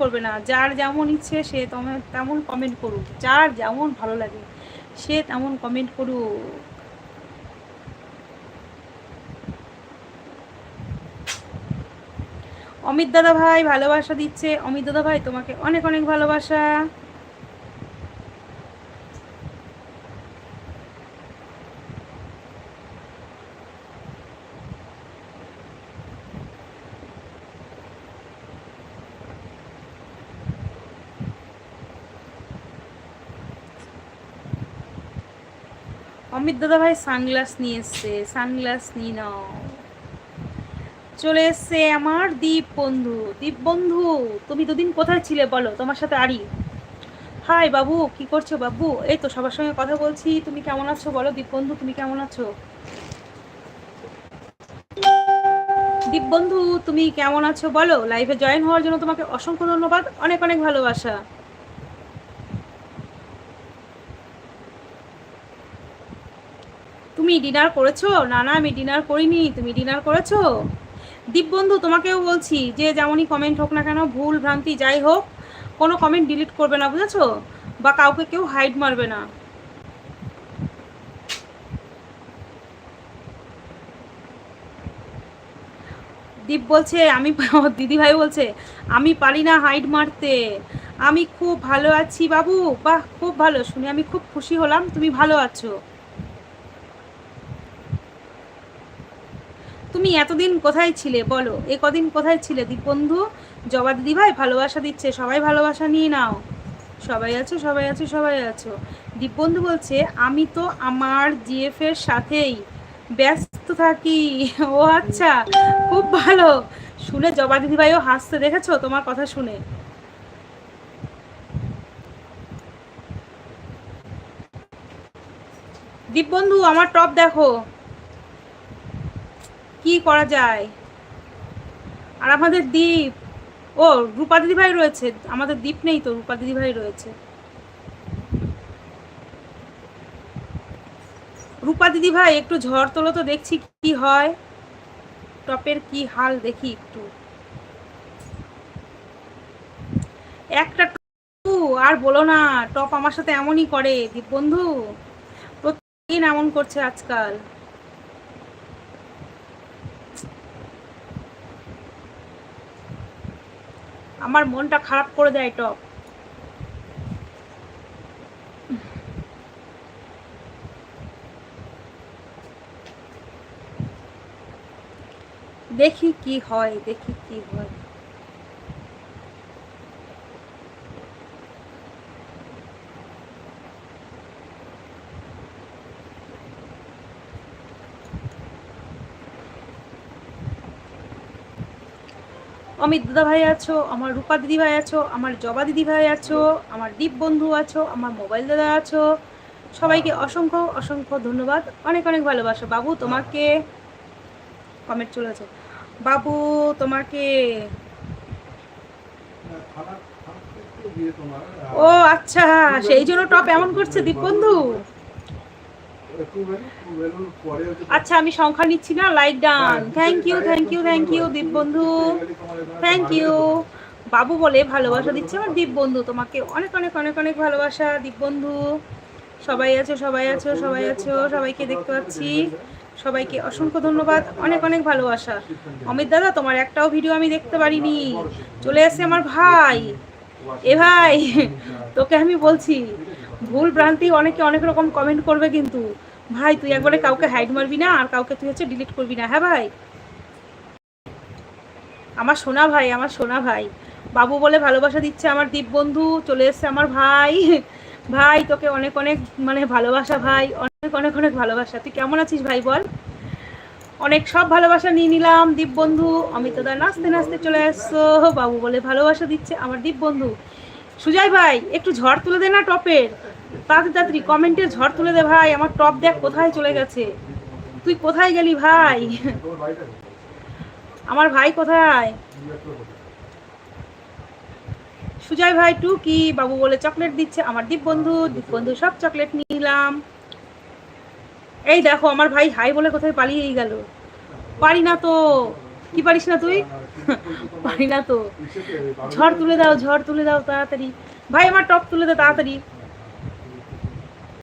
করবে না। যার যেমন ইচ্ছে সে তেমন কমেন্ট করুক। যার যেমন ভালো লাগে, সে তেমন কমেন্ট করুক। অমিত দাদা ভাই ভালোবাসা দিচ্ছে। অমিত দাদা ভাই, তোমাকে অনেক অনেক ভালোবাসা। অমিত দাদা ভাই সানগ্লাস নিয়ে এসছে, সানগ্লাস নিয়ে নাও। চলে এসছে আমার দীপ বন্ধু। দীপ বন্ধু, তুমি দুদিন কোথায় ছিলে বলো? তোমার সাথে আরি। হাই বাবু, কি করছ বাবু? এই তো সবার সঙ্গে কথা বলছি। তুমি কেমন আছো বলো? দীপ বন্ধু, তুমি কেমন আছো? দীপ বন্ধু, তুমি কেমন আছো বলো? লাইভে জয়েন হওয়ার জন্য তোমাকে অসংখ্য ধন্যবাদ, অনেক অনেক ভালোবাসা। তুমি ডিনার করেছ? না না, আমি ডিনার করিনি। তুমি ডিনার করেছ? দীপবন্ধু, তোমাকেও বলছি যে যেমনই কমেন্ট হোক না কেন, ভুল, ভ্রান্তি, যাই হোক, কোনো কমেন্ট ডিলিট করবে না, বুঝেছ? বা কাউকে কেউ হাইড মারবে না। দীপ বলছে, আমি দিদি ভাই বলছে, আমি পারি না হাইড মারতে। আমি খুব ভালো আছি বাবু। বাহ, খুব ভালো। শুনে আমি খুব খুশি হলাম। তুমি ভালো আছো। তুমি এতদিন কোথায় ছিলে বলো? এ কদিন কোথায় ছিলে? দীপবন্ধু, জবা দিদি ভাই ভালোবাসা দিচ্ছে, সবাই ভালোবাসা নিয়ে নাও। সবাই আছো সবাই আছো সবাই আছো। দীপবন্ধু বলছে, আমি তো আমার জিএফ এর সাথেই ব্যস্ত থাকি। ও আচ্ছা খুব ভালো। শুনে জবা দিদি ভাইও হাসতে দেখেছ তোমার কথা শুনে? দীপবন্ধু, আমার টপ দেখো। কি করা যায়? আর আমাদের দ্বীপ। ও, রূপা দিদি ভাই রয়েছে। আমাদের দ্বীপ নেই তো, রূপা দিদি ভাই রয়েছে। রূপা দিদি ভাই একটু ঝড় তোলো তো দেখছি কি হয়। টপের কি হাল দেখি একটু। একটা আর বলো না, টপ আমার সাথে এমনই করে। বন্ধু প্রতিদিন এমন করছে আজকাল। আমার মনটা খারাপ করে দেয় টপ। দেখি কি হয় দেখি কি হয়। অমিত দাদা ভাই আছো আমার রূপা দিদি ভাই আছো আমার জবা দিদি ভাই আছো আমার দীপ বন্ধু আছো আমার মোবাইল দাদা আছো। সবাইকে অসংখ্য অসংখ্য ধন্যবাদ। অনেক অনেক ভালোবাসা। বাবু তোমাকে কমেন্ট চলে আছে বাবু তোমাকে ও আচ্ছা সেই জন্য টপ এমন করছে দীপ বন্ধু আচ্ছা আমি সংখ্যা নিচ্ছি না like done thank you thank you thank you Deep বন্ধু থ্যাংক ইউ বাবু বলে ভালোবাসা দিচ্ছে আমার দীপ বন্ধু তোমাকে অনেক অনেক অনেক অনেক ভালোবাসা দীপ বন্ধু সবাই আছো সবাই আছো সবাই আছো সবাইকে দেখতে পাচ্ছি। সবাইকে অসংখ্য ধন্যবাদ অনেক অনেক ভালোবাসা। অমিত দাদা তোমার একটাও ভিডিও আমি দেখতে পারিনি। চলে আসে আমার ভাই। এ ভাই তোকে আমি বলছি ভুল ভ্রান্তি অনেকে অনেক রকম কমেন্ট করবে কিন্তু। ভাই, তুই একবারে কাউকে হাইড মারবি না, আর কাউকে তুই হচ্ছে ডিলিট করবি না হ্যাঁ ভাই? আমার সোনা ভাই, আমার সোনা ভাই। বাবু বলে ভালোবাসা দিচ্ছে আমার দীপ বন্ধু, চলে এসছে আমার ভাই। ভাই, তোকে অনেক অনেক মানে ভালোবাসা ভাই, অনেক অনেক অনেক ভালোবাসা। তুই কেমন আছিস ভাই বল? অনেক সব ভালোবাসা নিয়ে নিলাম, দীপ বন্ধু। অমিত দা নাচতে নাচতে চলে আসছো বাবু বলে ভালোবাসা দিচ্ছে আমার দীপ বন্ধু। সুজয় ভাই, একটু ঝড় তুলে দে না টপের। তাড়াতাড়ি তাড়াতাড়ি কমেন্টে ঝড় তুলে দে ভাই, আমার টপ দেখ কোথায় চলে গেছে। তুই কোথায় গেলি ভাই? আমার ভাই কোথায়? সুজয় ভাই টু কি বাবু বলে চকলেট দিচ্ছে, আমার দীপ বন্ধু দীপ বন্ধু সব চকলেট নিলাম। এই দেখো, আমার ভাই হাই বলে কোথায় পালিয়েই গেল। পারি না তো। কি পারিস না তুই? পারি না তো। ঝড় তুলে দাও, ঝড় তুলে দাও তাড়াতাড়ি। ভাই, আমার টপ তুলে দাও তাড়াতাড়ি।